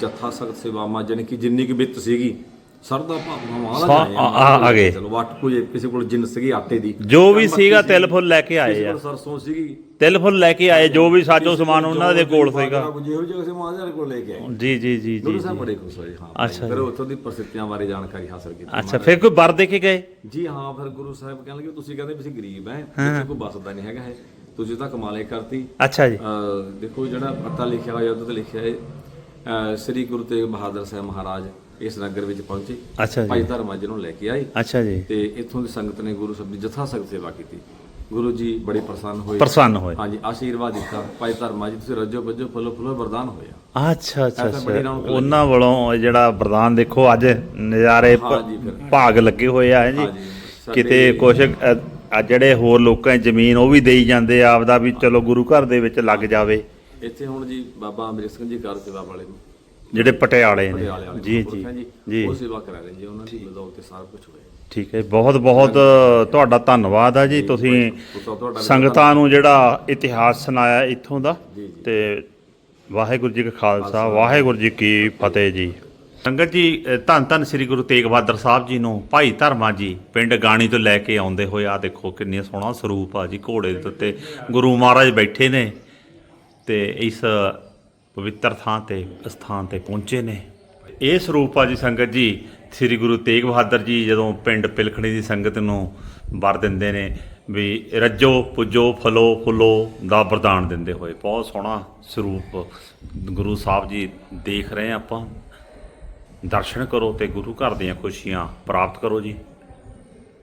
ਜੱਥਾ ਸਖਤ ਸੇਵਾਵਾਂ ਜਾਣੀ ਕਿ ਜਿੰਨੀ ਕੁ ਵਿੱਤ ਸੀਗੀ ਸਰਦਾ ਭਾਵਨਾ ਮਹਾਰਾਜ ਸਾ- ਆਏ ਆ- ਆ- ਆ ਗਏ। ਚਲੋ ਵਾਟ ਕੋਈ ਕਿਸੇ ਕੋਲ ਜਿੰਨ ਸੀਗੀ ਆਟੇ ਦੀ। ਜੋ ਵੀ ਸੀਗਾ ਤਿਲ ਫੁੱਲ ਲੈ ਕੇ ਆਏ ਕਿਸੇ ਆ। ਕੋਲ ਸਰਸੋਂ ਸੀਗੀ। ਤਿਲ ਫੁੱਲ ਲੈ ਕੇ ਆਏ ਜੋ ਵੀ ਸਾਜੋ ਸਮਾਨ ਉਹਨਾਂ ਦੇ ਕੋਲ ਸੀਗਾ। ਜਿਹੋ ਜਿਹੇ ਕਿਸੇ ਮਹਾਰਾਜ ਕੋਲ ਲੈ ਕੇ ਆਏ। ਜੀ ਜੀ ਜੀ ਜੀ ਸਾਹਿਬ ਬੜੇ ਖੁਸ਼ ਹੋਏ ਹਾਂ ਅੱਛਾ ਫਿਰ ਉੱਥੋਂ ਦੀ ਪ੍ਰਸਿੱਧੀਆਂ ਬਾਰੇ ਜਾਣਕਾਰੀ ਹਾਸਲ ਕੀਤੀ ਅੱਛਾ ਫਿਰ ਕੋਈ ਵਰ ਦੇ ਕੇ ਗਏ? ਜੀ ਹਾਂ ਫਿਰ ਗੁਰੂ ਸਾਹਿਬ ਕਹਿਣ ਲੱਗੇ ਤੁਸੀਂ ਕਹਿੰਦੇ ਅਸੀਂ ਗਰੀਬ ਐ ਇੱਥੇ ਕੋਈ ਬਸਦਾ ਨਹੀਂ ਹੈਗਾ ਹੈ। ਤੁਸੀਂ ਤਾਂ ਕਮਾਲੇ ਕਰਤੀ। ਅੱਛਾ ਜੀ। ਦੇਖੋ ਜਿਹੜਾ ਪਤਾ ਲਿਖਿਆ ਹੋਇਆ ਉਹਦੇ ਤੇ ਲਿਖਿਆ ਹੈ ਸ੍ਰੀ ਗੁਰੂ ਤੇਗ ਬਹਾਦਰ ਸਾਹਿਬ ਮਹਾਰਾਜ। ਇਸ ਨਗਰ ਵਿੱਚ ਪਹੁੰਚੇ। ਅੱਛਾ ਜੀ। ਧਰਮਾ ਜੀ ਨੂੰ ਲੈ ਕੇ ਆਏ ਅੱਛਾ ਜੀ। ਤੇ ਇੱਥੋਂ ਦੀ ਸੰਗਤ ਨੇ ਗੁਰੂ ਸਾਹਿਬ ਦੀ ਜਥਾ ਸਖਤ ਸੇਵਾ ਕੀਤੀ। ਗੁਰੂ ਜੀ ਬੜੇ ਪ੍ਰਸੰਨ ਹੋਏ। ਪ੍ਰਸੰਨ ਹੋਏ। ਹਾਂਜੀ ਆਸ਼ੀਰਵਾਦ ਦਿੱਤਾ। ਭਾਈ ਧਰਮਾ ਜੀ ਤੁਸੀਂ ਰੱਜੋ ਬੱਜੋ ਫੁੱਲੋ ਫੁੱਲੋ ਵਰਦਾਨ ਹੋਇਆ। ਅੱਛਾ ਅੱਛਾ ਉਹਨਾਂ ਵੱਲੋਂ ਜਿਹੜਾ ਵਰਦਾਨ ਦੇਖੋ ਅੱਜ ਨਜ਼ਾਰੇ। ਭਾਗ ਲੱਗੇ ਹੋਏ ਆ ਹੈ ਜੀ। ਕਿਤੇ ਕੁਛ ਆ ਜਿਹੜੇ ਹੋਰ ਲੋਕਾਂ ਦੀ ਜ਼ਮੀਨ ਉਹ ਵੀ ਦੇਈ ਜਾਂਦੇ ਆ ਆਪਦਾ ਵੀ ਚਲੋ ਗੁਰੂ ਘਰ ਦੇ ਵਿੱਚ ਲੱਗ ਜਾਵੇ। ਇੱਥੇ ਹੁਣ ਜੀ ਬਾਬਾ ਅਮਰਿਤ ਸਿੰਘ ਜੀ ਕਾਰ ਸੇਵਾ ਵਾਲੇ ਜਿਹੜੇ ਪਟਿਆਲੇ ਨੇ। ਪਟਿਆਲੇ ਵਾਲੇ ਜੀ ਜੀ ਉਹ ਸੇਵਾ ਕਰਾ ਰਹੇ ਜੀ ਉਹਨਾਂ ਦੀ ਬਦੌਲਤ ਤੇ ਸਾਰਾ ਕੁਝ ਹੋਇਆ ਠੀਕ ਹੈ ਬਹੁਤ ਬਹੁਤ ਤੁਹਾਡਾ ਧੰਨਵਾਦ ਆ ਜੀ। ਤੁਸੀਂ ਸੰਗਤਾਂ ਨੂੰ ਜਿਹੜਾ ਇਤਿਹਾਸ ਸੁਣਾਇਆ ਇੱਥੋਂ ਦਾ। ਤੇ ਵਾਹਿਗੁਰੂ ਜੀ ਕਾ ਖਾਲਸਾ ਵਾਹਿਗੁਰੂ ਜੀ ਕੀ ਫਤਿਹ ਜੀ। ਸੰਗਤ ਜੀ ਧੰਨ ਧੰਨ ਸ੍ਰੀ ਗੁਰੂ ਤੇਗ ਬਹਾਦਰ ਸਾਹਿਬ ਜੀ ਨੂੰ ਭਾਈ ਧਰਮਾ ਜੀ ਪਿੰਡ ਗਾਣੀ ਤੋਂ ਲੈ ਕੇ ਆਉਂਦੇ ਹੋਏ ਆ ਦੇਖੋ ਕਿੰਨੀ ਸੋਹਣਾ ਸਰੂਪ ਆ ਜੀ ਘੋੜੇ ਦੇ ਉੱਤੇ। ਗੁਰੂ ਮਹਾਰਾਜ ਬੈਠੇ ਨੇ ਤੇ ਇਸ ਪਵਿੱਤਰ ਥਾਂ ਤੇ ਸਥਾਨ ਤੇ ਪਹੁੰਚੇ ਨੇ। ਇਹ ਸਰੂਪ ਆ ਜੀ ਸੰਗਤ ਜੀ, ਸ੍ਰੀ ਗੁਰੂ ਤੇਗ ਬਹਾਦਰ ਜੀ ਜਦੋਂ ਪਿੰਡ ਪਿਲਖਣੀ ਦੀ ਸੰਗਤ ਨੂੰ ਵਰ ਦਿੰਦੇ ਨੇ, ਵੀ ਰੱਜੋ, ਪੁੱਜੋ, ਫਲੋ, ਫੁੱਲੋ ਦਾ ਵਰਦਾਨ ਦਿੰਦੇ ਹੋਏ। ਬਹੁਤ ਸੋਹਣਾ ਸਰੂਪ ਗੁਰੂ ਸਾਹਿਬ ਜੀ ਦੇਖ ਰਹੇ ਆਪਾਂ। ਦਰਸ਼ਨ ਕਰੋ ਤੇ ਗੁਰੂ ਘਰ ਦੀਆਂ ਖੁਸ਼ੀਆਂ ਪ੍ਰਾਪਤ ਕਰੋ ਜੀ।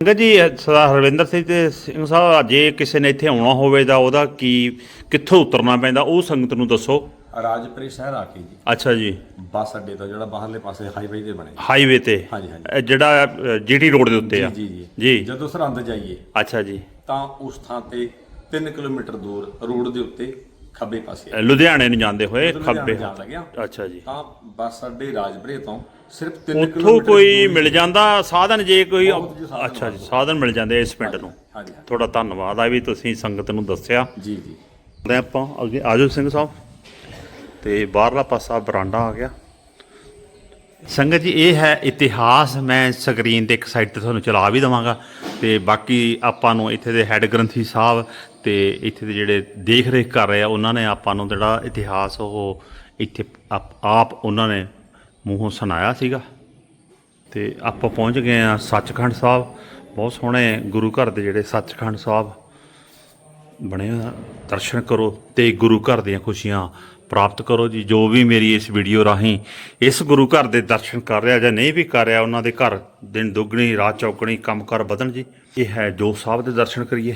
ਸੰਗਤ ਜੀ, ਸਰਦਾਰ ਹਰਵਿੰਦਰ ਸਿੰਘ ਤੇ ਸਿੰਘ ਸਾਹਿਬ, ਜੇ ਕਿਸੇ ਨੇ ਇੱਥੇ ਆਉਣਾ ਹੋਵੇ ਤਾਂ ਉਹਦਾ ਕੀ, ਕਿੱਥੋਂ ਉਤਰਨਾ ਪੈਂਦਾ, ਉਹ ਸੰਗਤ ਨੂੰ ਦੱਸੋ। ਰਾਜਪੁਰੀ ਸ਼ਹਿਰ ਆ ਕੇ ਜੀ। ਅੱਛਾ ਜੀ। ਬੱਸ ਅੱਡੇ ਤੋਂ ਜਿਹੜਾ ਬਾਹਰਲੇ ਪਾਸੇ ਹਾਈਵੇ ਤੇ ਬਣੇ ਹਾਈਵੇ ਤੇ? ਹਾਂਜੀ, ਹਾਂਜੀ। ਇਹ ਜਿਹੜਾ ਜੀਟੀ ਰੋਡ ਦੇ ਉੱਤੇ ਆ? ਜੀ ਜੀ ਜੀ। ਜਦੋਂ ਸਰਹੰਦ ਜਾਈਏ ਅੱਛਾ ਜੀ। ਤਾਂ ਉਸ ਥਾਂ ਤੇ 3 ਕਿਲੋਮੀਟਰ ਦੂਰ ਰੋਡ ਦੇ ਉੱਤੇ ਖੱਬੇ ਪਾਸੇ ਲੁਧਿਆਣੇ ਨੂੰ ਜਾਂਦੇ ਹੋਏ ਲੁਧਿਆਣੇ ਖੱਬੇ। ਜਾਣ ਲੱਗਿਆ। ਅੱਛਾ ਜੀ। ਤਾਂ ਬੱਸ ਅੱਡੇ ਰਾਜਪੁਰੇ ਤੋਂ ਸਿਰਫ 3 ਉੱਥੋਂ ਕਿਲੋਮੀਟਰ ਕੋਈ ਮਿਲ ਜਾਂਦਾ ਸਾਧਨ ਜੇ ਕੋਈ ਬਹੁਤ ਜੀ ਸਾਧਨ ਅੱਛਾ ਜੀ ਸਾਧਨ ਮਿਲ ਜਾਂਦੇ ਇਸ ਪਿੰਡ ਨੂੰ। ਹਾਂਜੀ ਹਾਂਜੀ। ਤੁਹਾਡਾ ਧੰਨਵਾਦ ਆ ਵੀ ਤੁਸੀਂ ਸੰਗਤ ਨੂੰ ਦੱਸਿਆ। ਜੀ ਜੀ। ਆਪਾਂ ਅੱਗੇ ਆਜੋ ਸਿੰਘ ਸਾਹਿਬ। ਤੇ ਬਾਹਰਲਾ ਪਾਸਾ ਬਰਾਂਡਾ ਆ ਗਿਆ। ਸੰਗਤ ਜੀ, ਇਹ ਹੈ ਇਤਿਹਾਸ। ਮੈਂ ਸਕਰੀਨ ਤੇ ਇੱਕ ਸਾਈਡ ਤੇ ਤੁਹਾਨੂੰ ਚਲਾ ਵੀ ਦਵਾਂਗਾ। ਤੇ ਬਾਕੀ ਆਪਾਂ ਨੂੰ ਇੱਥੇ ਦੇ ਹੈੱਡ ਗ੍ਰੰਥੀ ਸਾਹਿਬ ਤੇ ਇੱਥੇ ਦੇ ਜਿਹੜੇ ਦੇਖ ਰੇਖ ਕਰ ਰਹੇ ਆ, ਉਹਨਾਂ ਨੇ ਆਪਾਂ ਨੂੰ ਜਿਹੜਾ ਇਤਿਹਾਸ ਉਹ ਇੱਥੇ ਆਪ ਆਪ ਉਹਨਾਂ ਨੇ ਮੂੰਹੋਂ ਸੁਣਾਇਆ ਸੀਗਾ। ਤੇ ਆਪਾਂ ਪਹੁੰਚ ਗਏ ਆ ਸੱਚਖੰਡ ਸਾਹਿਬ। ਬਹੁਤ ਸੋਹਣੇ ਗੁਰੂ ਘਰ ਦੇ ਜਿਹੜੇ ਸੱਚਖੰਡ ਸਾਹਿਬ ਬਣਿਆ, ਦਰਸ਼ਨ ਕਰੋ ਤੇ ਗੁਰੂ ਘਰ ਦੀਆਂ ਖੁਸ਼ੀਆਂ ਪ੍ਰਾਪਤ ਕਰੋ ਜੀ। ਜੋ ਵੀ ਮੇਰੀ ਇਸ ਵੀਡੀਓ ਰਾਹੀਂ ਇਸ ਗੁਰੂ ਘਰ ਦੇ ਦਰਸ਼ਨ ਕਰ ਰਿਹਾ ਜਾਂ ਨਹੀਂ ਵੀ ਕਰ ਰਿਹਾ, ਉਹਨਾਂ ਦੇ ਘਰ ਦਿਨ ਦੁੱਗਣੀ, ਰਾਤ ਚੌਗਣੀ ਕੰਮ ਕਰ ਵਧਣ ਜੀ। ਇਹ ਹੈ ਜੋ ਸਾਹਿਬ ਦੇ ਦਰਸ਼ਨ ਕਰੀਏ।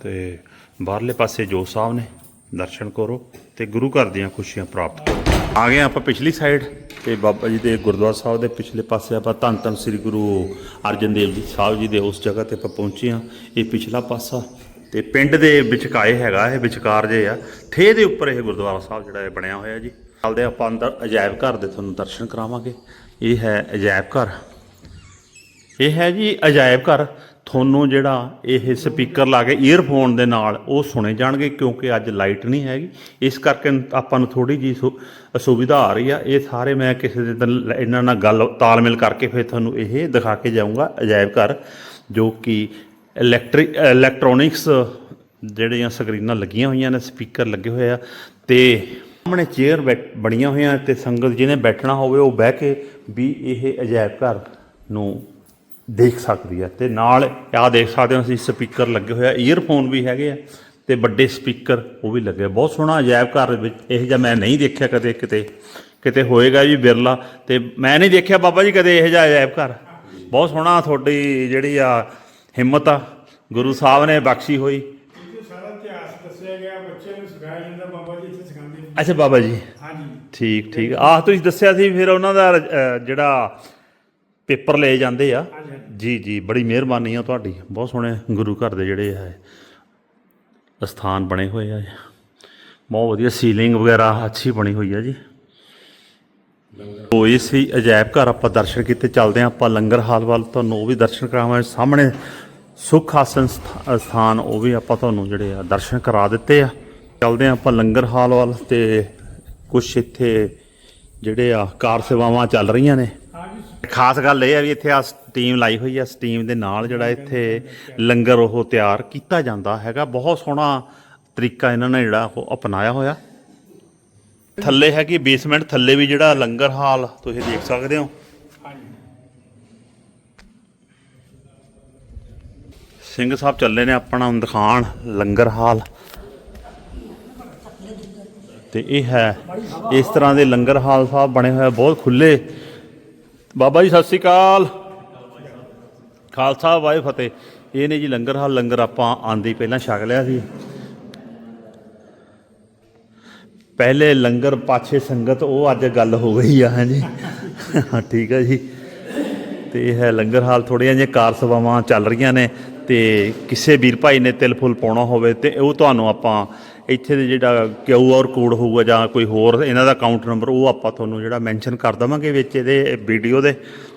ਤੇ ਬਾਹਰਲੇ ਪਾਸੇ ਜੋ ਸਾਹਿਬ ਨੇ ਦਰਸ਼ਨ ਕਰੋ ਤੇ ਗੁਰੂ ਘਰ ਦੀਆਂ ਖੁਸ਼ੀਆਂ ਪ੍ਰਾਪਤ ਕਰੋ। ਆ ਗਏ ਆਪਾਂ ਪਿਛਲੀ ਸਾਈਡ ਤੇ ਬਾਬਾ ਜੀ ਦੇ ਗੁਰਦੁਆਰਾ ਸਾਹਿਬ ਦੇ ਪਿਛਲੇ ਪਾਸੇ ਆਪਾਂ ਧੰਨ ਧੰਨ ਸ੍ਰੀ ਗੁਰੂ ਅਰਜਨ ਦੇਵ ਜੀ ਸਾਹਿਬ ਜੀ ਦੇ ਉਸ ਜਗ੍ਹਾ ਤੇ ਆਪਾਂ ਪਹੁੰਚੇ ਆ ਇਹ ਪਿਛਲਾ ਪਾਸਾ ਤੇ ਪਿੰਡ ਦੇ ਵਿਚਕਾਏ ਹੈਗਾ, ਇਹ ਵਿਚਕਾਰ ਜੇ ਆ। ਠੇ ਦੇ ਉੱਪਰ ਇਹ ਗੁਰਦੁਆਰਾ ਸਾਹਿਬ ਜਿਹੜਾ ਇਹ ਬਣਿਆ ਹੋਇਆ ਜੀ। ਚੱਲਦੇ ਆਪਾਂ ਅੰਦਰ, ਅਜਾਇਬ ਘਰ ਦੇ ਤੁਹਾਨੂੰ ਦਰਸ਼ਨ ਕਰਾਵਾਂਗੇ। ਇਹ ਹੈ ਅਜਾਇਬ ਘਰ। ਇਹ ਹੈ ਜੀ ਅਜਾਇਬ ਘਰ। ਤੁਹਾਨੂੰ ਜਿਹੜਾ ਇਹ ਸਪੀਕਰ ਲਾ ਕੇ ਈਅਰਫੋਨ ਦੇ ਨਾਲ ਉਹ ਸੁਣੇ ਜਾਣਗੇ ਕਿਉਂਕਿ ਅੱਜ ਲਾਈਟ ਨਹੀਂ ਹੈਗੀ। ਇਸ ਕਰਕੇ ਆਪਾਂ ਨੂੰ ਥੋੜੀ ਜੀ ਸੁਵਿਧਾ ਆ ਰਹੀ ਆ। ਇਹ ਸਾਰੇ ਮੈਂ ਕਿਸੇ ਦੇ ਦਿਨ ਇਹਨਾਂ ਨਾਲ ਗੱਲ, ਤਾਲਮੇਲ ਕਰਕੇ ਫਿਰ ਤੁਹਾਨੂੰ ਇਹ ਦਿਖਾ ਕੇ ਜਾਊਂਗਾ। ਅਜਾਇਬ ਘਰ, ਜੋ ਕਿ ਇਲੈਕਟ੍ਰਿਕ, ਇਲੈਕਟ੍ਰੋਨਿਕਸ ਜਿਹੜੀਆਂ ਸਕਰੀਨਾਂ ਲੱਗੀਆਂ ਹੋਈਆਂ ਨੇ, ਸਪੀਕਰ ਲੱਗੇ ਹੋਏ ਆ ਤੇ ਸਾਹਮਣੇ ਚੇਅਰ ਬਣੀਆਂ ਹੋਈਆਂ ਤੇ ਸੰਗਤ ਜਿਹਨੇ ਬੈਠਣਾ ਹੋਵੇ ਉਹ ਬਹਿ ਕੇ ਵੀ ਇਹ ਅਜਾਇਬ ਘਰ ਨੂੰ ਦੇਖ ਸਕਦੀ ਹੈ ਤੇ ਨਾਲ ਆਹ ਦੇਖ ਸਕਦੇ ਹੋ ਅਸੀਂ ਸਪੀਕਰ ਲੱਗੇ ਹੋਇਆ ਈਅਰਫੋਨ ਵੀ ਹੈਗੇ ਆ ਤੇ ਵੱਡੇ ਸਪੀਕਰ ਉਹ ਵੀ ਲੱਗੇ ਬਹੁਤ ਸੋਹਣਾ ਅਜਾਇਬ ਘਰ ਵਿੱਚ ਇਹ ਜਿਹਾ ਮੈਂ ਨਹੀਂ ਦੇਖਿਆ ਕਦੇ ਕਿਤੇ ਕਿਤੇ ਹੋਏਗਾ ਜੀ ਬਿਰਲਾ ਤੇ ਮੈਂ ਨਹੀਂ ਦੇਖਿਆ ਬਾਬਾ ਜੀ ਕਦੇ ਇਹ ਜਿਹਾ ਅਜਾਇਬ ਘਰ। ਬਹੁਤ ਸੋਹਣਾ ਤੁਹਾਡੀ ਜਿਹੜੀ ਆ ਹਿੰਮਤ ਆ। ਗੁਰੂ ਸਾਹਿਬ ਨੇ ਬਖਸ਼ੀ ਹੋਈ। ਇੱਥੇ ਸਾਰਾ ਇਤਿਹਾਸ ਦੱਸਿਆ ਗਿਆ। ਬੱਚਿਆਂ ਨੂੰ ਸਿਖਾਇਆ ਜਾਂਦਾ। ਬਾਬਾ ਜੀ ਇੱਥੇ ਸਿਖਾਉਂਦੇ ਨੇ। ਅੱਛਾ ਬਾਬਾ ਜੀ। ਹਾਂਜੀ। ਠੀਕ ਠੀਕ। ਆਹ ਤੁਸੀਂ ਦੱਸਿਆ ਸੀ ਫਿਰ ਉਹਨਾਂ ਦਾ ਅ, ਜਿਹੜਾ ਪੇਪਰ ਲਏ ਜਾਂਦੇ ਆ। ਜੀ ਜੀ। ਬੜੀ ਮਿਹਰਬਾਨੀ ਆ ਤੁਹਾਡੀ। ਬਹੁਤ ਸੋਹਣੇ ਗੁਰੂ ਘਰ ਦੇ ਜਿਹੜੇ ਹੈ ਸਥਾਨ ਬਣੇ ਹੋਏ ਆ। ਬਹੁਤ ਵਧੀਆ ਸੀਲਿੰਗ ਵਗੈਰਾ ਅੱਛੀ ਬਣੀ ਹੋਈ ਆ ਜੀ। ਉਹ ਇਹ ਸੀ ਅਜਾਇਬ ਘਰ ਆਪਾਂ ਦਰਸ਼ਨ ਕੀਤੇ। ਚੱਲਦੇ ਆ ਆਪਾਂ ਲੰਗਰ ਹਾਲ ਵੱਲ। ਤੁਹਾਨੂੰ ਉਹ ਵੀ ਦਰਸ਼ਨ ਕਰਾਵਾਂਗੇ। ਸਾਹਮਣੇ ਸੁਖ ਆਸਨ ਸਥਾ- ਸਥਾਨ ਉਹ ਵੀ ਆਪਾਂ ਤੁਹਾਨੂੰ ਜਿਹੜੇ ਆ ਦਰਸ਼ਨ ਕਰਾ ਦਿੱਤੇ ਆ। ਚੱਲਦੇ ਆ ਆਪਾਂ ਲੰਗਰ ਹਾਲ ਵੱਲ ਤੇ ਕੁਛ ਇੱਥੇ ਜਿਹੜੇ ਆ ਕਾਰ ਸੇਵਾਵਾਂ ਚੱਲ ਰਹੀਆਂ ਨੇ। ਖਾਸ ਗੱਲ ਇਹ ਆ ਵੀ ਇੱਥੇ ਆ ਸਟੀਮ ਲਾਈ ਹੋਈ ਆ ਸਟੀਮ ਦੇ ਨਾਲ ਜਿਹੜਾ ਇੱਥੇ ਲੰਗਰ ਉਹ ਤਿਆਰ ਕੀਤਾ ਜਾਂਦਾ ਹੈਗਾ। ਬਹੁਤ ਸੋਹਣਾ ਤਰੀਕਾ ਇਹਨਾਂ ਨੇ ਜਿਹੜਾ ਉਹ ਅਪਣਾਇਆ ਹੋਇਆ। ਥੱਲੇ ਹੈਗੀ ਬੇਸਮੈਂਟ ਥੱਲੇ ਵੀ ਜਿਹੜਾ ਲੰਗਰ ਹਾਲ ਤੁਸੀਂ ਦੇਖ ਸਕਦੇ ਹੋ। ਸਿੰਘ ਸਾਹਿਬ ਚੱਲੇ ਨੇ ਆਪਣਾ ਦਿਖਾਣ ਲੰਗਰ ਹਾਲ। ਤੇ ਇਹ ਹੈ, ਇਸ ਤਰ੍ਹਾਂ ਦੇ ਲੰਗਰ ਹਾਲ ਸਾਹਿਬ ਬਣੇ ਹੋਏ ਬਹੁਤ ਖੁੱਲੇ ਬਾਬਾ ਜੀ, ਸਤਿ ਸ੍ਰੀ ਅਕਾਲ। ਖਾਲਸਾ ਵਾਹਿ ਫਤਿਹ। ਇਹ ਨੇ ਜੀ ਲੰਗਰ ਹਾਲ, ਲੰਗਰ ਆਪਾਂ ਆਂਦੇ ਪਹਿਲਾਂ ਛਕ ਲਿਆ ਸੀ। ਪਹਿਲੇ ਲੰਗਰ ਪਾਛੇ ਸੰਗਤ, ਉਹ ਅੱਜ ਗੱਲ ਹੋ ਗਈ ਆ, ਹਾਂਜੀ। ਹਾਂ, ਠੀਕ ਹੈ ਜੀ। ਤੇ ਇਹ ਹੈ ਲੰਗਰ ਹਾਲ, ਥੋੜ੍ਹੀਆਂ ਜਿਹੀਆਂ ਕਾਰ ਸੇਵਾਵਾਂ ਚੱਲ ਰਹੀਆਂ ਨੇ। ਤੇ ਕਿਸੇ ਵੀਰ ਭਾਈ ਨੇ ਤਿਲ ਫੁੱਲ ਪਾਉਣਾ ਹੋਵੇ ਤੇ ਉਹ ਤੁਹਾਨੂੰ ਆਪਾਂ ਇੱਥੇ ਦੇ ਜਿਹੜਾ ਕਿਊ ਆਰ ਕੋਡ ਹੋਊਗਾ ਜਾਂ ਕੋਈ ਹੋਰ ਇਹਨਾਂ ਦਾ ਅਕਾਊਂਟ ਨੰਬਰ ਉਹ ਆਪਾਂ ਤੁਹਾਨੂੰ ਜਿਹੜਾ ਮੈਂਸ਼ਨ ਕਰ ਦਵਾਂਗੇ ਵਿੱਚ ਇਹਦੇ ਵੀਡੀਓ ਦੇ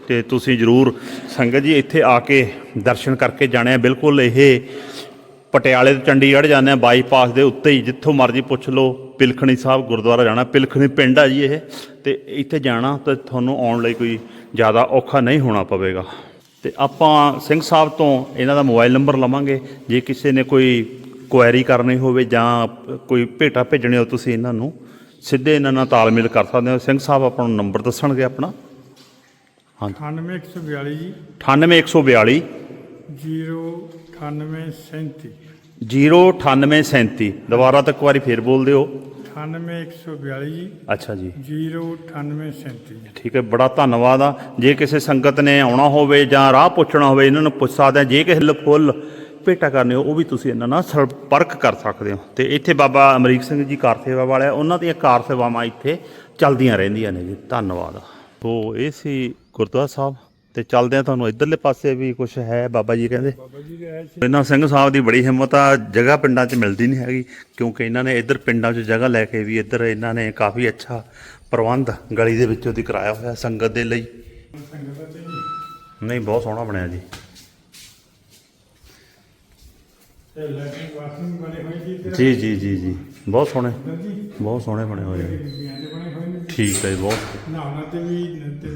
ਤੇ ਤੁਸੀਂ ਜਰੂਰ ਸੰਗਤ ਜੀ ਇੱਥੇ ਆ ਕੇ ਦਰਸ਼ਨ ਕਰਕੇ ਜਾਣੇ ਆ। ਬਿਲਕੁਲ ਇਹ ਪਟਿਆਲੇ ਤੋਂ ਚੰਡੀਗੜ੍ਹ ਜਾਂਦੇ ਆ ਬਾਈਪਾਸ ਦੇ ਉੱਤੇ ਹੀ, ਜਿੱਥੋਂ ਮਰਜ਼ੀ ਪੁੱਛ ਲਓ, ਪਿਲਖਣੀ ਸਾਹਿਬ ਗੁਰਦੁਆਰਾ ਜਾਣਾ, ਪਿਲਖਣੀ ਪਿੰਡ ਆ ਜੀ ਇਹ। ਤੇ ਇੱਥੇ ਜਾਣਾ ਤਾਂ ਤੁਹਾਨੂੰ ਆਉਣ ਲਈ ਕੋਈ ਜ਼ਿਆਦਾ ਔਖਾ ਨਹੀਂ ਹੋਣਾ ਪਵੇਗਾ। ਤੇ ਆਪਾਂ ਸਿੰਘ ਸਾਹਿਬ ਤੋਂ ਇਹਨਾਂ ਦਾ ਮੋਬਾਈਲ ਨੰਬਰ ਲਵਾਂਗੇ। ਜੇ ਕਿਸੇ ਨੇ ਕੋਈ ਕੁਐਰੀ ਕਰਨੀ ਹੋਵੇ ਜਾਂ ਕੋਈ ਭੇਟਾ ਭੇਜਣੀ ਹੋ ਤੁਸੀਂ ਇਹਨਾਂ ਨੂੰ ਸਿੱਧੇ ਇਹਨਾਂ ਨਾਲ ਤਾਲਮੇਲ ਕਰ ਸਕਦੇ ਹੋ। ਸਿੰਘ ਸਾਹਿਬ ਆਪਾਂ ਨੂੰ ਨੰਬਰ ਦੱਸਣਗੇ ਆਪਣਾ? 98142 ਜੀ। 98142 09837 09837 ਦੁਬਾਰਾ ਤੋਂ ਇੱਕ ਵਾਰੀ ਫੇਰ ਬੋਲ ਦਿਓ। 98142 ਜੀ ਅੱਛਾ ਜੀ। 09837 ਜੀ ਠੀਕ ਹੈ ਬੜਾ ਧੰਨਵਾਦ ਆ। ਜੇ ਕਿਸੇ ਸੰਗਤ ਨੇ ਆਉਣਾ ਹੋਵੇ ਜਾਂ ਰਾਹ ਪੁੱਛਣਾ ਹੋਵੇ ਇਹਨਾਂ ਨੂੰ ਪੁੱਛ ਸਕਦੇ ਆ। ਜੇ ਕਿਸੇ ਲ- ਫੁੱਲ ਭੇਟਾ ਕਰਨੇ ਹੋ ਉਹ ਵੀ ਤੁਸੀਂ ਇਹਨਾਂ ਨਾਲ ਸੰਪਰਕ ਕਰ ਸਕਦੇ ਹੋ। ਤੇ ਇੱਥੇ ਬਾਬਾ ਅਮਰੀਕ ਸਿੰਘ ਜੀ ਕਾਰ ਸੇਵਾ ਵਾਲੇ ਆ, ਉਹਨਾਂ ਦੀਆਂ ਕਾਰ ਸੇਵਾਵਾਂ ਇੱਥੇ ਚੱਲਦੀਆਂ ਰਹਿੰਦੀਆਂ ਨੇ ਜੀ। ਧੰਨਵਾਦ ਤੋ ਇਹ ਸੀ ਗੁਰਦੁਆਰਾ ਸਾਹਿਬ। ਤੇ ਚੱਲਦੇ ਆ ਤੁਹਾਨੂੰ ਇਧਰਲੇ ਪਾਸੇ ਵੀ ਕੁਝ ਹੈ ਬਾਬਾ ਜੀ ਕਹਿੰਦੇ। ਬਾਬਾ ਜੀ ਦੇ ਇਹਨਾਂ ਸਿੰਘ ਸਾਹਿਬ ਦੀ ਬੜੀ ਹਿੰਮਤ ਆ ਜਗ੍ਹਾ ਪਿੰਡਾਂ 'ਚ ਮਿਲਦੀ ਨਹੀਂ ਹੈਗੀ ਕਿਉਂਕਿ ਇਹਨਾਂ ਨੇ ਇੱਧਰ ਪਿੰਡਾਂ 'ਚ ਜਗ੍ਹਾ ਲੈ ਕੇ ਵੀ ਇੱਧਰ ਇਹਨਾਂ ਨੇ ਕਾਫੀ ਅੱਛਾ ਪ੍ਰਬੰਧ ਗਲੀ ਦੇ ਵਿੱਚੋਂ ਦੀ ਕਰਾਇਆ ਹੋਇਆ ਸੰਗਤ ਦੇ ਲਈ। ਨਹੀਂ ਬਹੁਤ ਸੋਹਣਾ ਬਣਿਆ ਜੀ। ਤੇ ਲੈਟਰਿੰਗ ਬਾਥਰੂਮ ਬਣੇ ਹੋਏ ਜੀ ਜੀ ਜੀ ਜੀ ਜੀ। ਬਹੁਤ ਸੋਹਣੇ। ਜੀ ਬਹੁਤ ਸੋਹਣੇ ਬਣੇ ਹੋਏ ਆ। ਬੀਬੀਆਂ ਦੇ ਬਣੇ ਹੋਏ ਨੇ। ਠੀਕ ਹੈ ਜੀ ਬਹੁਤ ਨਹਾਉਣਾ ਤੇ ਵੀ ਤੇ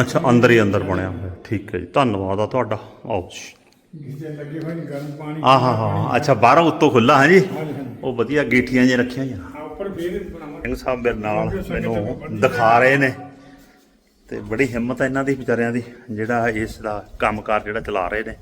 ਅੱਛਾ ਅੰਦਰ ਹੀ ਅੰਦਰ ਬਣਿਆ ਹੋਇਆ। ਠੀਕ ਹੈ ਜੀ। ਧੰਨਵਾਦ ਆ ਤੁਹਾਡਾ। ਆਓ ਜੀ। ਗੀਜ਼ੇ ਲੱਗੇ ਹੋਏ ਨੇ ਗਰਮ ਪਾਣੀ ਆ ਹਾਂ ਹਾਂ ਅੱਛਾ ਬਾਹਰੋਂ ਉੱਤੋਂ ਖੁੱਲਾ ਹੈ ਜੀ? ਹਾਂਜੀ, ਹਾਂਜੀ। ਉਹ ਵਧੀਆ ਗੀਠੀਆਂ ਜਿਹੀਆਂ ਰੱਖੀਆਂ ਹੋਈਆਂ। ਆ ਉੱਪਰ ਬੇਰ ਬਣਾਵਾਂਗੇ ਸਿੰਘ ਸਾਹਿਬ ਮੇਰੇ ਨਾਲ ਮੈਨੂੰ ਦਿਖਾ ਰਹੇ ਨੇ। ਤੇ ਬੜੀ ਹਿੰਮਤ ਹੈ ਇਹਨਾਂ ਦੀ ਵਿਚਾਰਿਆਂ ਦੀ ਜਿਹੜਾ ਇਸ ਦਾ ਕੰਮਕਾਰ ਜਿਹੜਾ ਚਲਾ ਰਹੇ ਨੇ।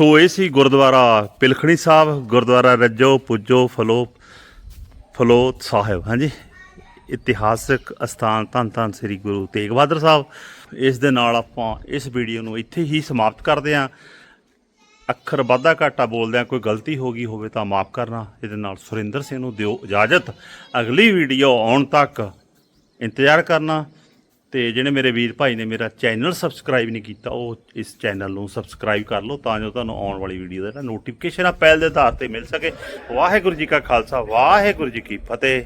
ਸੋ ਇਹ ਸੀ ਗੁਰਦੁਆਰਾ ਪਿਲਖਣੀ ਸਾਹਿਬ, ਗੁਰਦੁਆਰਾ ਰੱਜੋ, ਪੁੱਜੋ, ਫਲੋ ਫਲੋਤ ਸਾਹਿਬ, ਹਾਂਜੀ। ਇਤਿਹਾਸਕ ਅਸਥਾਨ ਧੰਨ ਧੰਨ ਸ੍ਰੀ ਗੁਰੂ ਤੇਗ ਬਹਾਦਰ ਸਾਹਿਬ। ਇਸ ਦੇ ਨਾਲ ਆਪਾਂ ਇਸ ਵੀਡੀਓ ਨੂੰ ਇੱਥੇ ਹੀ ਸਮਾਪਤ ਕਰਦੇ ਹਾਂ। ਅੱਖਰ ਵਾਧਾ ਘਾਟਾ ਬੋਲਦਿਆਂ ਕੋਈ ਗਲਤੀ ਹੋ ਗਈ ਹੋਵੇ ਤਾਂ ਮਾਫ ਕਰਨਾ। ਇਹਦੇ ਨਾਲ ਸੁਰਿੰਦਰ ਸਿੰਘ ਨੂੰ ਦਿਓ ਇਜਾਜ਼ਤ। ਅਗਲੀ ਵੀਡੀਓ ਆਉਣ ਤੱਕ ਇੰਤਜ਼ਾਰ ਕਰਨਾ। ਤੇ ਜਿਹੜੇ ਮੇਰੇ ਵੀਰ ਭਾਈ ਨੇ ਮੇਰਾ ਚੈਨਲ ਸਬਸਕ੍ਰਾਈਬ ਨਹੀਂ ਕੀਤਾ, ਉਹ ਇਸ ਚੈਨਲ ਨੂੰ ਸਬਸਕ੍ਰਾਈਬ ਕਰ ਲਓ ਤਾਂ ਜੋ ਤੁਹਾਨੂੰ ਆਉਣ ਵਾਲੀ ਵੀਡੀਓ ਦਾ ਨੋਟੀਫਿਕੇਸ਼ਨ ਆ, ਪਹਿਲ ਦੇ ਆਧਾਰ ਤੇ ਮਿਲ ਸਕੇ। ਵਾਹਿਗੁਰੂ ਜੀ ਕਾ ਖਾਲਸਾ, ਵਾਹਿਗੁਰੂ ਜੀ ਕੀ ਫਤਿਹ।